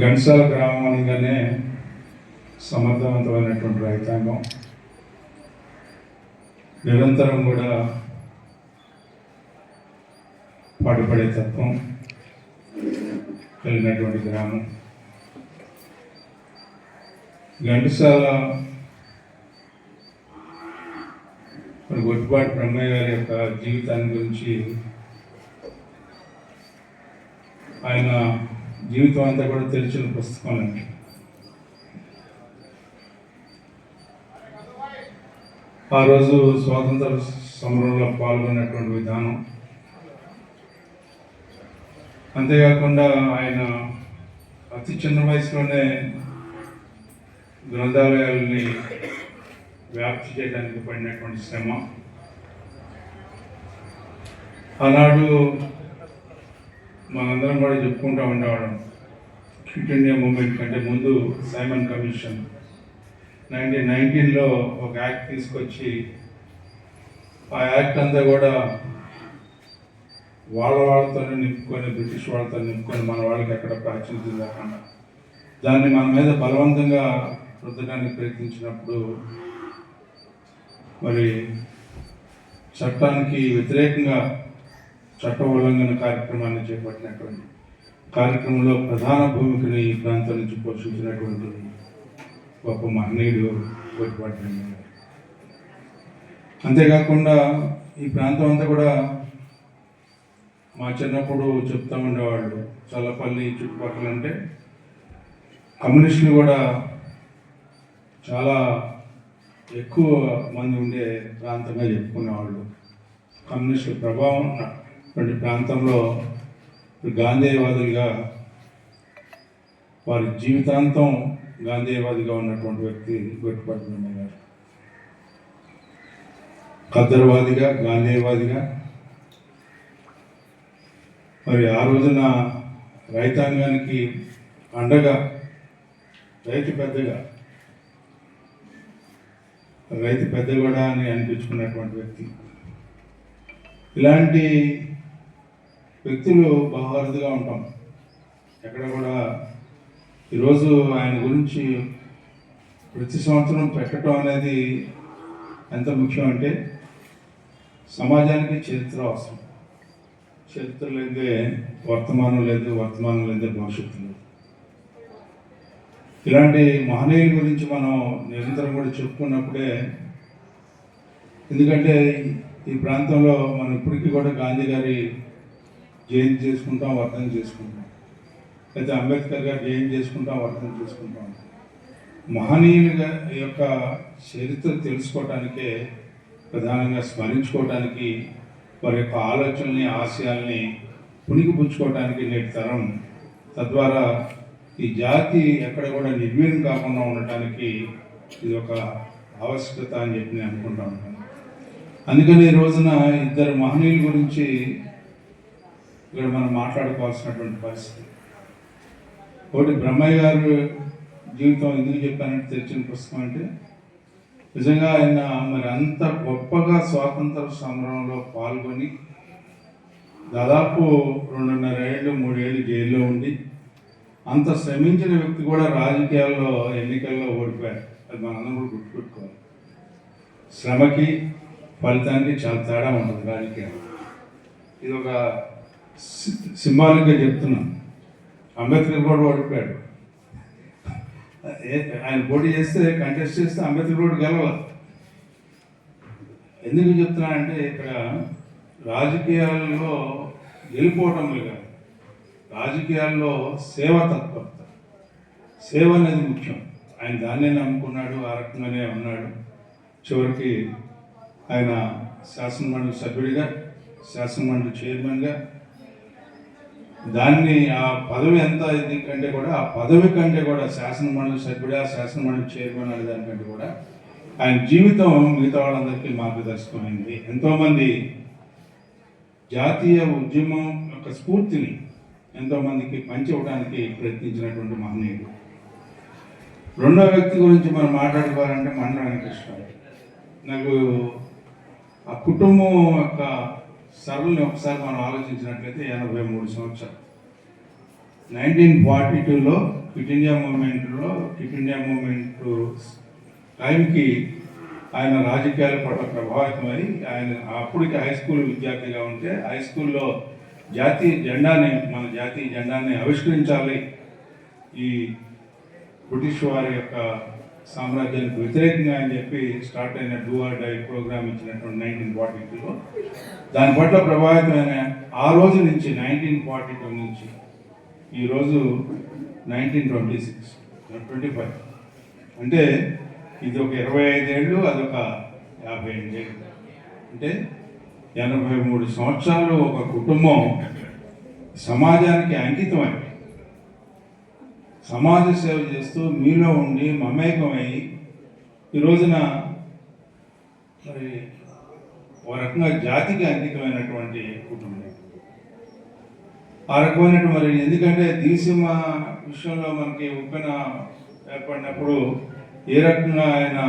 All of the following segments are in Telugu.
ఘంటసాల గ్రామం అనగానే సమర్థవంతమైనటువంటి రైతాంగం. నిరంతరం కూడా పాటుపడే తత్వం కలిగినటువంటి గ్రామం. ఘంటసాల మరి గొడ్డుపాటి బ్రహ్మయ్య గారి యొక్క జీవితాన్ని గురించి ఆయన జీవితం అంతా కూడా తెలిసిన పుస్తకం అండి. ఆ రోజు స్వాతంత్ర సమరంలో పాల్గొన్నటువంటి విధానం. అంతేకాకుండా ఆయన అతి చిన్న వయసులోనే గ్రంథాలయాల్ని వ్యాప్తి చేయడానికి పడినటువంటి శ్రమ. ఆనాడు మనందరం కూడా చెప్పుకుంటూ ఉండేవాళ్ళం. క్విట్ ఇండియా మూమెంట్ కంటే ముందు సైమన్ కమిషన్. నైన్టీన్ నైన్టీన్లో ఒక యాక్ట్ తీసుకొచ్చి ఆ యాక్ట్ అంతా కూడా వాళ్ళ వాళ్ళతోనే నింపుకొని బ్రిటిష్ వాళ్ళతో నింపుకొని మన వాళ్ళకి ఎక్కడ ప్రాచుర్యం లేకుండా దాన్ని మన మీద బలవంతంగా రుద్దడానికి ప్రయత్నించినప్పుడు మరి చట్టానికి వ్యతిరేకంగా చట్ట ఉల్లంఘన కార్యక్రమాన్ని చేపట్టినటువంటి కార్యక్రమంలో ప్రధాన భూమికని ఈ ప్రాంతం నుంచి పోషించినటువంటి గొప్ప మహనీయుడు గొప్పపాటి అంతేకాకుండా ఈ ప్రాంతం అంతా కూడా మా చిన్నప్పుడు చెప్తా ఉండేవాళ్ళు చల్లపల్లి చుట్టుపక్కల అంటే కమ్యూనిస్టులు కూడా చాలా ఎక్కువ మంది ఉండే ప్రాంతంగా చెప్పుకునేవాళ్ళు. కమ్యూనిస్టుల ప్రభావం వంటి ప్రాంతంలో గాంధేయవాదులుగా వారి జీవితాంతం గాంధేయవాదిగా ఉన్నటువంటి వ్యక్తి గొట్టుపట్టి గారు ఖద్దర్వాదిగా గాంధేయవాదిగా. మరి ఆ రోజున రైతాంగానికి అండగా రైతు పెద్దగా రైతు పెద్ద కూడా అని అనిపించుకున్నటువంటి వ్యక్తి. ఇలాంటి వ్యక్తులు బహువరదుగా ఉంటాం. ఎక్కడ కూడా ఈరోజు ఆయన గురించి ప్రతి సంవత్సరం పెట్టడం అనేది ఎంత ముఖ్యం అంటే సమాజానికి చరిత్ర అవసరం. చరిత్ర లేదే వర్తమానం లేదు వర్తమానం లేదే భవిష్యత్తు లేదు. ఇలాంటి మహనీయుల గురించి మనం నిరంతరం కూడా చెప్పుకున్నప్పుడే ఎందుకంటే ఈ ప్రాంతంలో మనం ఇప్పటికీ కూడా గాంధీ గారి జయంతి చేసుకుంటాం అర్థం చేసుకుంటాం. అయితే అంబేద్కర్ గారు జయం చేసుకుంటాం అర్థం చేసుకుంటాం. మహనీయులుగా యొక్క చరిత్ర తెలుసుకోవటానికే ప్రధానంగా స్మరించుకోవటానికి వారి యొక్క ఆలోచనల్ని ఆశయాల్ని పుణికిపుచ్చుకోవటానికి నేటి తరం తద్వారా ఈ జాతి ఎక్కడ కూడా నిర్వీర్యం కాకుండా ఉండటానికి ఇది ఒక ఆవశ్యకత అని చెప్పి నేను అనుకుంటా ఉంటాను అందుకని ఈ రోజున ఇద్దరు మహనీయుల గురించి ఇక్కడ మనం మాట్లాడుకోవాల్సినటువంటి పరిస్థితి. ఒకటి బ్రహ్మయ్య గారు జీవితం ఎందుకు చెప్పానంటే తెరిచిన పుస్తకం అంటే నిజంగా ఆయన మరి అంత గొప్పగా స్వాతంత్ర సమరంలో పాల్గొని దాదాపు రెండున్నర ఏళ్ళు మూడేళ్ళు జైల్లో ఉండి అంత శ్రమించిన వ్యక్తి కూడా రాజకీయాల్లో ఎన్నికల్లో ఓడిపోయారు అది మనందరం కూడా గుర్తుపెట్టుకోవాలి. శ్రమకి ఫలితానికి చాలా తేడా ఉంటుంది రాజకీయాలు ఇది ఒక సింబాలిక్గా చెప్తున్నాను అంబేద్కర్ కూడా ఓడిపోయాడు. ఆయన పోటీ చేస్తే కంటెస్ట్ చేస్తే అంబేద్కర్ కూడా గెలవ ఎందుకు చెప్తున్నానంటే ఇక్కడ రాజకీయాల్లో గెలిపోవటం కాదు రాజకీయాల్లో సేవ తత్పరత. సేవ అనేది ముఖ్యం. ఆయన దాన్నే నమ్ముకున్నాడు ఆ రకంగానే ఉన్నాడు. చివరికి ఆయన శాసనమండలి సభ్యుడిగా శాసనమండలి చైర్మన్గా దాన్ని ఆ పదవి ఎంత ఇది కంటే కూడా ఆ పదవి కంటే కూడా శాసనమండలి సభ్యుడా శాసనమండలి చైర్మన్ అనే దానికంటే కూడా ఆయన జీవితం మిగతా వాళ్ళందరికీ మార్గదర్శకమైంది. ఎంతోమంది జాతీయ ఉద్యమం యొక్క స్ఫూర్తిని ఎంతోమందికి పంచివ్వడానికి ప్రయత్నించినటువంటి మహనీయుడు. రెండో వ్యక్తి గురించి మనం మాట్లాడుకోవాలంటే మండ వెంకటేశ్వర నాకు ఆ కుటుంబం యొక్క సరళని ఒకసారి మనం ఆలోచించినట్లయితే ఎనభై మూడు సంవత్సరాలు. నైన్టీన్ ఫార్టీ టూలో quit India movement quit India movement టైంకి ఆయన రాజకీయాల పట్ల ప్రభావితమై ఆయన అప్పటికి హై స్కూల్ విద్యార్థిగా ఉంటే హై స్కూల్లో జాతీయ జెండాని మన జాతీయ జెండాన్ని ఆవిష్కరించాలి. ఈ బ్రిటిష్ వారి యొక్క సామ్రాజ్యానికి వ్యతిరేకంగా అని చెప్పి స్టార్ట్ అయిన డూ ఆర్ డై ప్రోగ్రామ్ ఇచ్చినటువంటి నైన్టీన్ ఫార్టీ టూలో దాని పట్ల ప్రభావితమైన ఆ రోజు నుంచి నైన్టీన్ ఫార్టీ టూ నుంచి ఈరోజు nineteen twenty six twenty five అంటే ఇది ఒక ఇరవై ఐదేళ్ళు అదొక యాభై ఐదేళ్ళు అంటే ఎనభై మూడు సంవత్సరాలు ఒక కుటుంబం సమాజానికి అంకితమైంది. సమాజ సేవ చేస్తూ మీలో ఉండి మమేకమై ఈ రోజున మరి ఒక రకంగా జాతికి అంకితమైనటువంటి కుటుంబం. ఆ రకమైనటువంటి మరి ఎందుకంటే దివిసీమ విషయంలో మనకి ఉప్పెన ఏర్పడినప్పుడు ఏ రకంగా ఆయన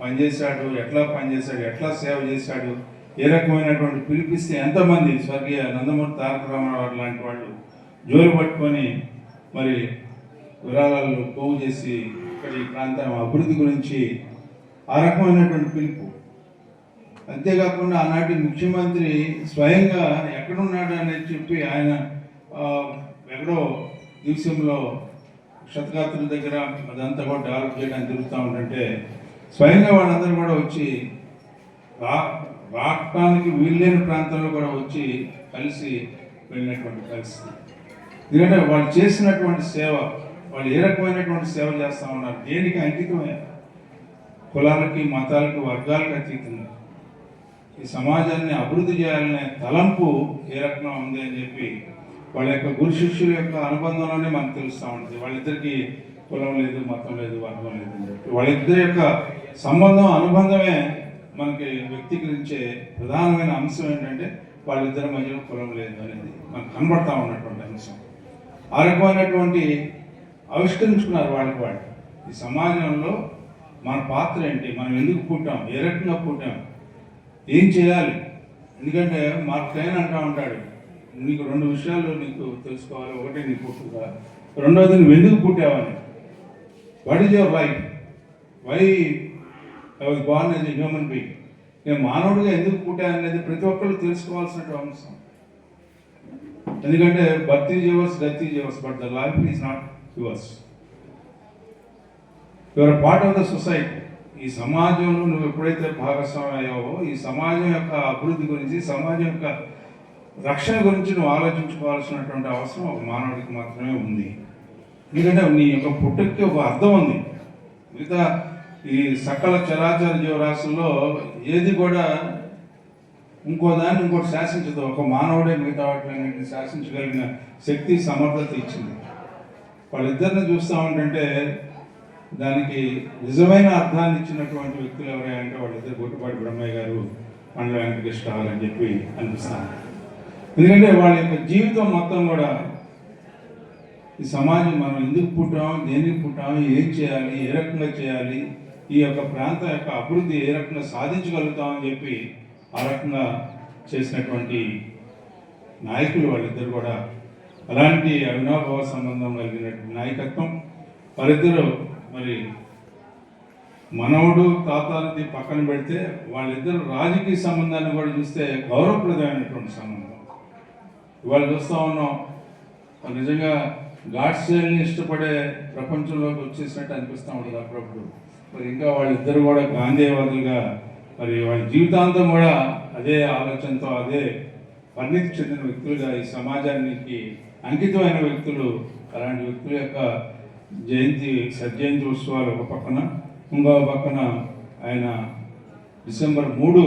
పనిచేశాడు ఎట్లా పనిచేశాడు ఎట్లా సేవ చేశాడు ఏ రకమైనటువంటి పిలిపిస్తే ఎంతమంది స్వర్గీయ నందమూరి తారక రామారావు లాంటి వాళ్ళు జోలు పట్టుకొని మరి విరాళాలు పోగు చేసి ఇక్కడ ఈ ప్రాంతం అభివృద్ధి గురించి ఆ రకమైనటువంటి పిలుపు. అంతేకాకుండా ఆనాటి ముఖ్యమంత్రి స్వయంగా ఎక్కడున్నాడు అనేది చెప్పి ఆయన ఎక్కడో దివసంలో శతగాత్రుల దగ్గర అదంతా కూడా డెవలప్ చేయడానికి తిరుగుతూ ఉంటుంటే స్వయంగా వాళ్ళందరూ కూడా వచ్చి రా రావటానికి వీల్లేని ప్రాంతంలో కూడా వచ్చి కలిసి వెళ్ళినటువంటి పరిస్థితి. ఎందుకంటే వాళ్ళు చేసినటువంటి సేవ వాళ్ళు ఏ రకమైనటువంటి సేవ చేస్తూ ఉన్నారు? దేనికి అంకితమే కులాలకి మతాలకి వర్గాలకు అతీతంగా. ఈ సమాజాన్ని అభివృద్ధి చేయాలనే తలంపు ఏ రకంగా ఉంది అని చెప్పి వాళ్ళ యొక్క గురు శిష్యుల యొక్క అనుబంధంలోనే మనకు తెలుస్తూ ఉంటుంది. వాళ్ళిద్దరికి కులం లేదు మతం లేదు వర్గం లేదు అని చెప్పి. వాళ్ళిద్దరి యొక్క సంబంధం అనుబంధమే మనకి వ్యక్తీకరించే ప్రధానమైన అంశం ఏంటంటే వాళ్ళిద్దరి మధ్యలో కులం లేదు అనేది మనకు కనబడతా ఉన్నటువంటి అంశం. ఆ రకమైనటువంటి ఆవిష్కరించుకున్నారు వాళ్ళకి వాళ్ళు ఈ సమాజంలో మన పాత్ర ఏంటి? మనం ఎందుకు పుట్టాం? ఏ రకంగా పుట్టాం? ఏం చేయాలి? ఎందుకంటే మార్క్ ట్రైన్ అంటా ఉంటాడు. నీకు రెండు విషయాలు నీకు తెలుసుకోవాలి. ఒకటి నీ పుట్టుక. రెండవది నువ్వు ఎందుకు పుట్టావని what is your life why I was born a human being నేను మానవుడిగా ఎందుకు పుట్టాను అనేది ప్రతి ఒక్కరు తెలుసుకోవాల్సినటువంటి అంశం. ఎందుకంటే birth is yours death is yours but the life is not yours your part of the society ఈ సమాజంలో నువ్వు ఎప్పుడైతే భాగస్వామి అయ్యావో ఈ సమాజం యొక్క అభివృద్ధి గురించి సమాజం యొక్క రక్షణ గురించి నువ్వు ఆలోచించుకోవాల్సినటువంటి అవసరం ఒక మానవుడికి మాత్రమే ఉంది. ఎందుకంటే నీ యొక్క పుట్టుకి ఒక అర్థం ఉంది. మిగతా ఈ సకల చరాచర జీవరాశుల్లో ఏది కూడా ఇంకో దాన్ని ఇంకోటి శాసించదు. ఒక మానవుడే మిగతా వాటిని శాసించగలిగిన శక్తి సమర్థత ఇచ్చింది. వాళ్ళిద్దరిని చూస్తూ ఉంటుంటే దానికి నిజమైన అర్థాన్ని ఇచ్చినటువంటి వ్యక్తులు ఎవరైనా వాళ్ళిద్దరు గుట్టుపాటి బ్రహ్మయ్య గారు పండ్ల వెంకటేశ్వర అని చెప్పి అనిపిస్తాను ఎందుకంటే వాళ్ళ యొక్క జీవితం మొత్తం కూడా ఈ సమాజం మనం ఎందుకు పుట్టాం దేనికి పుట్టాం ఏం చేయాలి ఏ రకంగా చేయాలి ఈ యొక్క ప్రాంతం యొక్క అభివృద్ధి ఏ రకంగా సాధించగలుగుతామని చెప్పి ఆ రకంగా చేసినటువంటి నాయకులు వాళ్ళిద్దరు కూడా అలాంటి అవినాభావ సంబంధం కలిగినటువంటి నాయకత్వం వారిద్దరు మరి మనవడు తాతాలది పక్కన పెడితే వాళ్ళిద్దరు రాజకీయ సంబంధాన్ని కూడా చూస్తే గౌరవప్రదమైనటువంటి సంబంధం. ఇవాళ చూస్తూ ఉన్నాం నిజంగా గాడ్స్ని ఇష్టపడే ప్రపంచంలోకి వచ్చేసినట్టు అనిపిస్తూ ఉంటుంది అప్పుడప్పుడు. మరి ఇంకా వాళ్ళిద్దరు కూడా గాంధీవాదులుగా మరి వాళ్ళ జీవితాంతం కూడా అదే ఆలోచనతో అదే పరిణితి చెందిన వ్యక్తులుగా ఈ సమాజానికి అంకితమైన వ్యక్తులు అలాంటి వ్యక్తుల యొక్క జయంతి సజ్జయంతి ఉత్సవాలు ఒక పక్కన ఇంకో పక్కన ఆయన డిసెంబర్ మూడు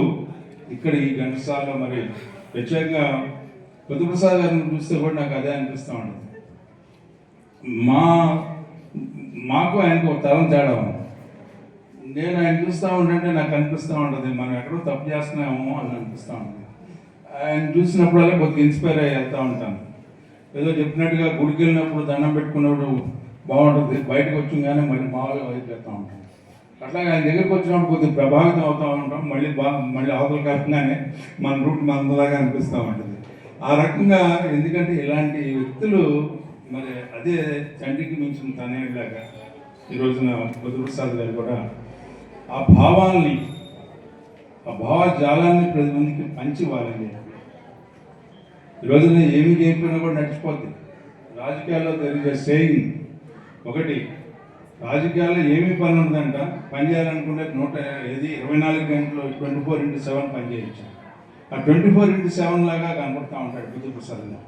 ఇక్కడ ఈ ఘంటసాలలో మరి ప్రత్యేకంగా కొద్దిప్రసాద్ గారిని చూస్తే కూడా నాకు అదే అనిపిస్తూ ఉండదు మా మాకు ఆయనకు ఒక తరం తేడా ఉంది. నేను ఆయన చూస్తూ ఉంటే నాకు అనిపిస్తూ ఉంటుంది మనం ఎక్కడో తప్పు చేస్తున్నామో అని అనిపిస్తూ ఉంటుంది ఆయన చూసినప్పుడల్లా కొద్దిగా ఇన్స్పైర్ అయ్యి వెళ్తూ ఉంటాను. ఏదో చెప్పినట్టుగా గుడికి వెళ్ళినప్పుడు దండం పెట్టుకున్నప్పుడు బాగుంటుంది. బయటకు వచ్చి మళ్ళీ మామూలుగా వైపు ఉంటాం. అట్లాగే ఆయన దగ్గరికి వచ్చినప్పుడు కొద్దిగా ప్రభావితం అవుతూ ఉంటాం. మళ్ళీ బా మళ్ళీ అవతల కాకుండానే మన రూట్ మందలాగా అనిపిస్తూ ఉంటుంది. ఆ రకంగా ఎందుకంటే ఇలాంటి వ్యక్తులు మరి అదే తండ్రికి మించిన తనేలాగా ఈ రోజున బుద్ధప్రసాద్ గారు కూడా ఆ భావాల్ని ఆ భావజాలాన్ని ప్రతి మందికి పంచి వాళ్ళని ఈ రోజున ఏమి చేయకపోయినా కూడా నడిచిపోద్ది రాజకీయాల్లో తెలియజే సేయింగ్. ఒకటి రాజకీయాల్లో ఏమీ పని ఉందంట పని చేయాలనుకుంటే నూట ఏది ఇరవై నాలుగు గంటలు ట్వంటీ ఫోర్ ఇంటూ సెవెన్ పని చేయొచ్చు. ఆ ట్వంటీ ఫోర్ ఇంటూ సెవెన్ లాగా కనపడుతూ ఉంటాడు బుద్ధిప్రసాద్ గారు.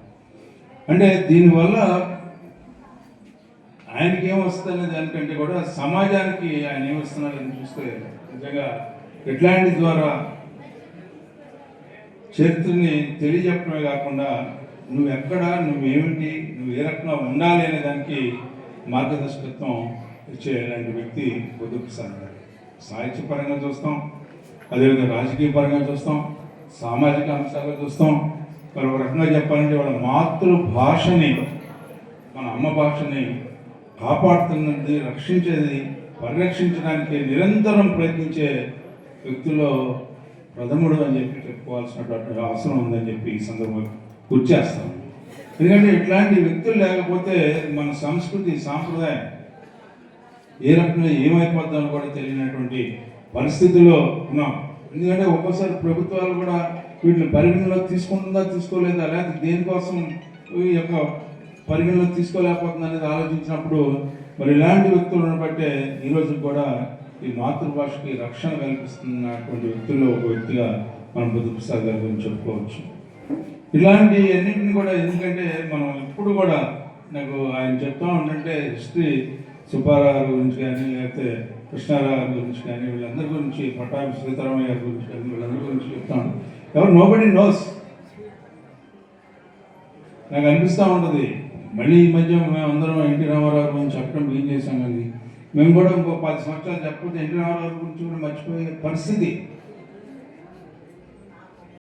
అంటే దీనివల్ల ఆయనకి ఏమొస్తుంది దానికంటే కూడా సమాజానికి ఆయన ఏమొస్తున్నారని చూస్తే నిజంగా ఇట్లాంటి ద్వారా చరిత్రని తెలియజెప్పడమే కాకుండా నువ్వు ఎక్కడ నువ్వేమిటి నువ్వు ఏ రకంగా ఉండాలి అనే దానికి మార్గదర్శకత్వం ఇచ్చే ఇలాంటి వ్యక్తి బుద్ధప్రసాద్ గారు. సాహిత్యపరంగా చూస్తాం అదేవిధంగా రాజకీయ పరంగా చూస్తాం సామాజిక అంశాలు చూస్తాం. మరి ఒక రకంగా చెప్పాలంటే వాళ్ళ మాతృభాషని మన అమ్మ భాషని కాపాడుతున్నది రక్షించేది పరిరక్షించడానికి నిరంతరం ప్రయత్నించే వ్యక్తుల్లో ప్రథముడు అని చెప్పి చెప్పుకోవాల్సినటువంటి అవసరం ఉందని చెప్పి ఈ సందర్భంగా గుర్చేస్తాం ఎందుకంటే ఇట్లాంటి వ్యక్తులు లేకపోతే మన సంస్కృతి సాంప్రదాయం ఏ రకంగా ఏమైపోద్దామో కూడా తెలియనటువంటి పరిస్థితుల్లో ఉన్నాం. ఎందుకంటే ఒక్కోసారి ప్రభుత్వాలు కూడా వీటిని పరిగణలో తీసుకుంటుందా తీసుకోలేదా లేకపోతే దేనికోసం ఈ యొక్క పరిగణలో తీసుకోలేకపోతుంది అనేది ఆలోచించినప్పుడు మరి ఇలాంటి వ్యక్తులను బట్టే ఈ కూడా ఈ మాతృభాషకి రక్షణ కల్పిస్తున్నటువంటి వ్యక్తుల్లో ఒక వ్యక్తిగా మనం బుద్ధప్రసాద్ గారి గురించి చెప్పుకోవచ్చు. ఇలాంటి అన్నింటిని కూడా ఎందుకంటే మనం ఇప్పుడు కూడా నాకు ఆయన చెప్తా ఉంటుంటే హిస్టరీ సుబ్బారావు గురించి కానీ లేకపోతే కృష్ణారావు గురించి కానీ వీళ్ళందరి గురించి పట్టాభి సీతారామయ్య గారి గురించి కానీ వీళ్ళందరి గురించి చెప్తాను ఎవరు? నోబడి నోస్ నాకు అనిపిస్తూ ఉంటుంది. మళ్ళీ ఈ మధ్య మేము అందరం ఎన్టీ రామారావు గురించి చెప్పడం ఏం చేశాం కానీ మేము కూడా ఇంకో పది సంవత్సరాలు చెప్పకపోతే ఎన్ని రావాలి గురించి కూడా మర్చిపోయే పరిస్థితి.